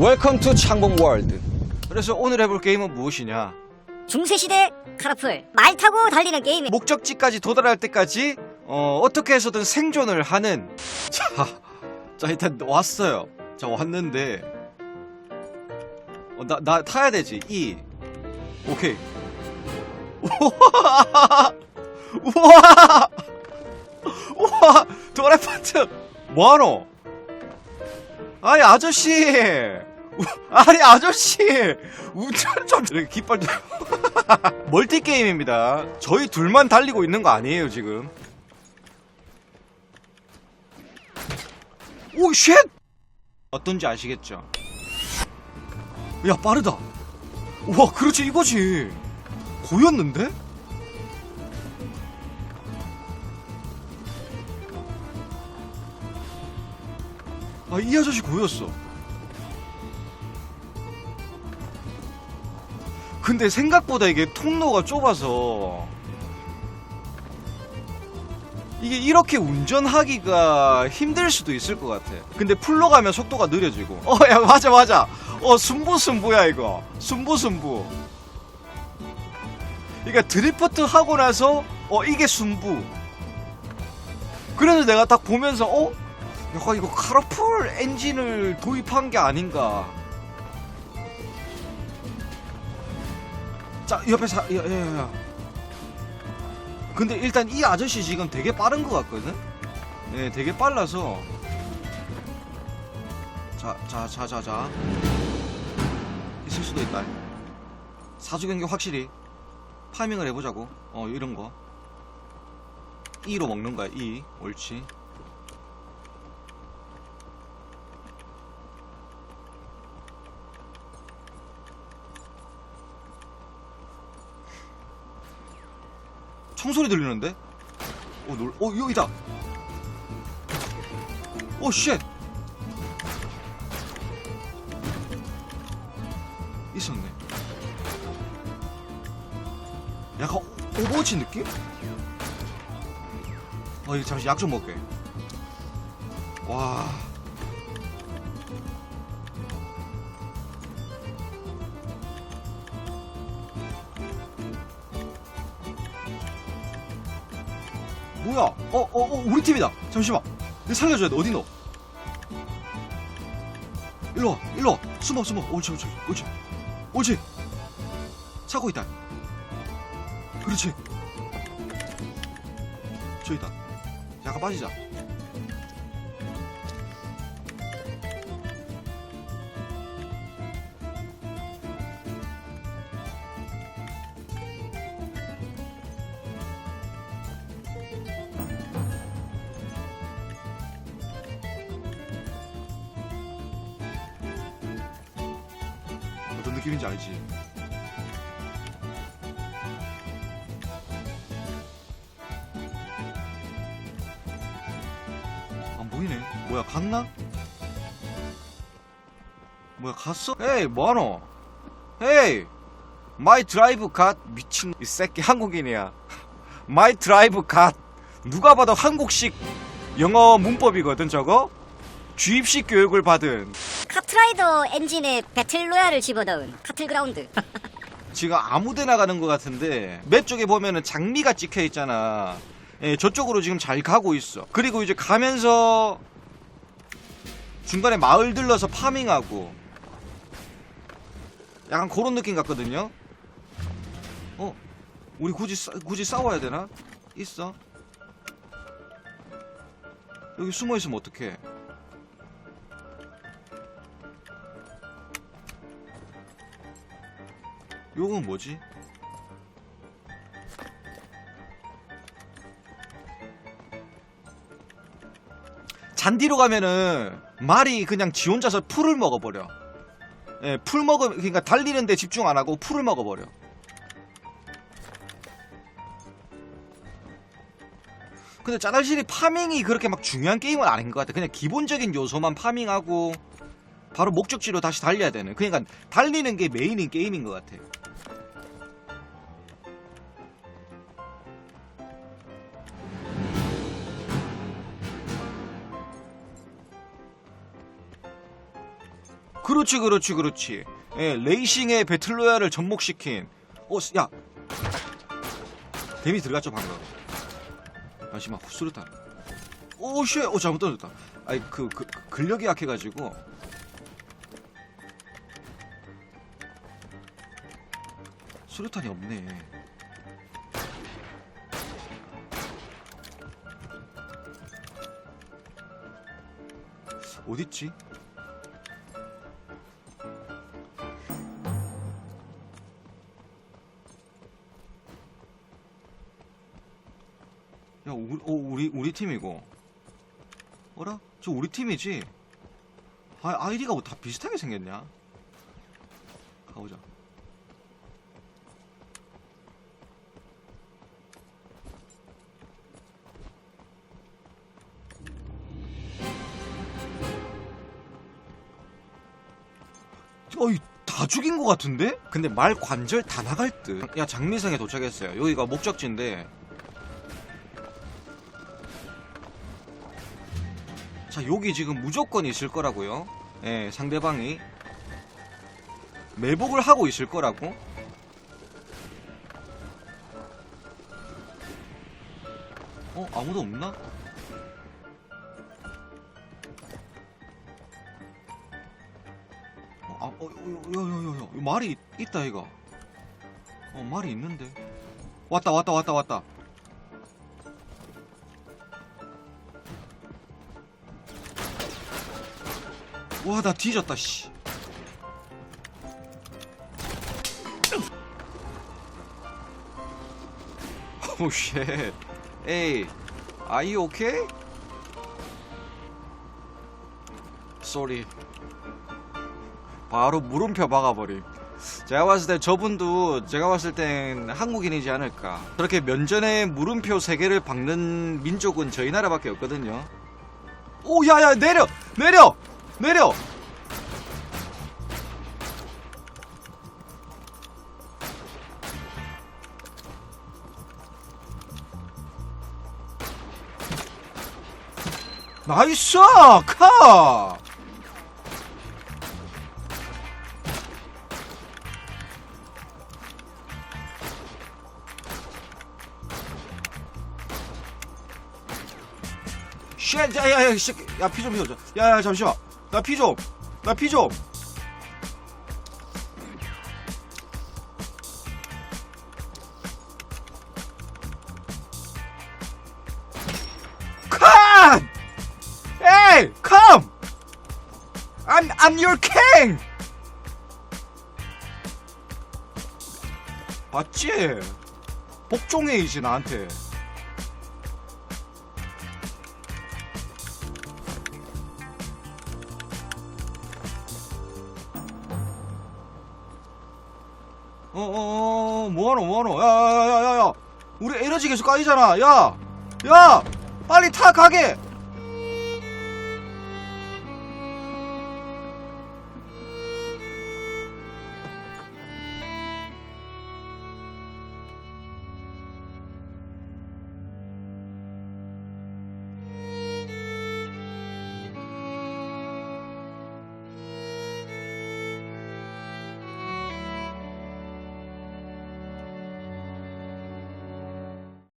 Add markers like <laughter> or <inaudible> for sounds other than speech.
웰컴 투 창봉 월드. 그래서 오늘 해볼 게임은 무엇이냐? 중세시대 카라풀 말 타고 달리는 게임 목적지까지 도달할 때까지 어, 어떻게 해서든 생존을 하는 자, 자 일단 왔어요. 자 왔는데 어, 나, 나 타야 되지. 이 오케이. 우와 우와 우와 도레파트 뭐하노? 아니 아저씨 우- <laughs> 아니 아저씨 운전 좀 이렇게 깃발 좀 <laughs> 멀티 게임입니다. 저희 둘만 달리고 있는 거 아니에요 지금. 오 쉣! 어떤지 아시겠죠? 야 빠르다. 와 그렇지 이거지. 고였는데? 아 이 아저씨 고였어. 근데 생각보다 이게 통로가 좁아서 이게 이렇게 운전하기가 힘들 수도 있을 것 같아. 근데 풀로 가면 속도가 느려지고. 어, 야, 맞아, 맞아. 어, 순부순부야, 이거. 순부순부. 그러니까 드리프트 하고 나서, 어, 이게 순부. 그래서 내가 딱 보면서, 어? 약간 이거 카라풀 엔진을 도입한 게 아닌가. 자 옆에 사 야 야 야 근데 일단 이 아저씨 지금 되게 빠른 것 같거든? 네 되게 빨라서. 자 자 자 자자. 있을 수도 있다. 사주 경기 확실히 파밍을 해보자고. 어 이런 거. 2로 먹는 거야 2 옳지 총소리 들리는데? 어, 놀, 어, 여기다! 오, 쉣! 있었네. 약간 오- 오버워치 느낌? 어, 이거 잠시 약 좀 먹게. 와. 뭐야? 어, 어, 어, 우리 팀이다. 잠시만. 내 살려줘야 돼. 어디 너? 일로 와, 일로 와. 숨어, 숨어. 옳지, 옳지, 옳지. 옳지. 차고 있다. 그렇지. 저기다. 약간 빠지자. 느낌인지 알지? 안 보이네. 뭐야, 갔나? 뭐야, 갔어? 에이, 뭐하노? 에이! 마이 드라이브 갓 미친 이 새끼 한국인이야. <laughs> 마이 드라이브 갓 누가 봐도 한국식 영어 문법이거든 저거. 주입식 교육을 받은 카트라이더 엔진에 배틀로얄을 집어넣은 카틀그라운드 <laughs> 지금 아무데나 가는 것 같은데 맵 쪽에 보면은 장미가 찍혀 있잖아. 예, 저쪽으로 지금 잘 가고 있어. 그리고 이제 가면서 중간에 마을 들러서 파밍하고 약간 그런 느낌 같거든요. 어, 우리 굳이 싸, 굳이 싸워야 되나? 있어. 여기 숨어 있으면 어떡해? 요건 뭐지? 잔디로 가면은 말이 그냥 지 혼자서 풀을 먹어버려. 예, 풀 먹으, 그러니까 달리는데 집중 안 하고 풀을 먹어버려. 근데 짜달실이 파밍이 그렇게 막 중요한 게임은 아닌 것 같아. 그냥 기본적인 요소만 파밍하고 바로 목적지로 다시 달려야 되는. 그러니까 달리는 게 메인인 게임인 것 같아. 그 그렇지 그렇지 그렇지. 예, 레이싱의 배틀로얄을 접목시킨 어 야. 데미 들어갔죠 방금. 잠시만 오쉣. 오 잘못 던졌다. 그, 그, 그 근력이 약해가지고. 수류탄이 없네. 어딨지? 야, 우리, 어, 우리, 우리 팀이고. 어라? 저 우리 팀이지? 아, 아이디가 뭐 다 비슷하게 생겼냐? 가보자. 어이, 다 죽인 것 같은데? 근데 말 관절 다 나갈 듯. 야, 장미성에 도착했어요. 여기가 목적지인데. 자, 여기 지금 무조건 있을 거라고요. 예, 상대방이. 매복을 하고 있을 거라고. 어, 아무도 없나? 어, 아, 어, 어, 여, 말이 있다, 이거. 어, 말이 있는데. 왔다, 왔다, 왔다, 왔다. 와, 나 뒤졌다, 씨. 오, 쉣. 에이, you okay? 쏘리. 바로 물음표 박아버림. 제가 봤을 때 저분도 제가 봤을 땐 한국인이지 않을까. 그렇게 면전에 물음표 세 개를 박는 민족은 저희 나라밖에 없거든요. 오, 야, 야, 내려! 내려! 내려! 나이스! 카! 쉣, 야, 야, 야, 씨, 야, 피 좀, 피 좀. 야, 야, 잠시만. 나 피 좀. 나 피 좀. 컷! Hey, come! I'm, I'm your king! 봤지? 복종해이지, 나한테. 어어어 뭐하노 뭐하노? 야야야야야. 우리 에너지 계속 까이잖아. 야야 빨리 타 가게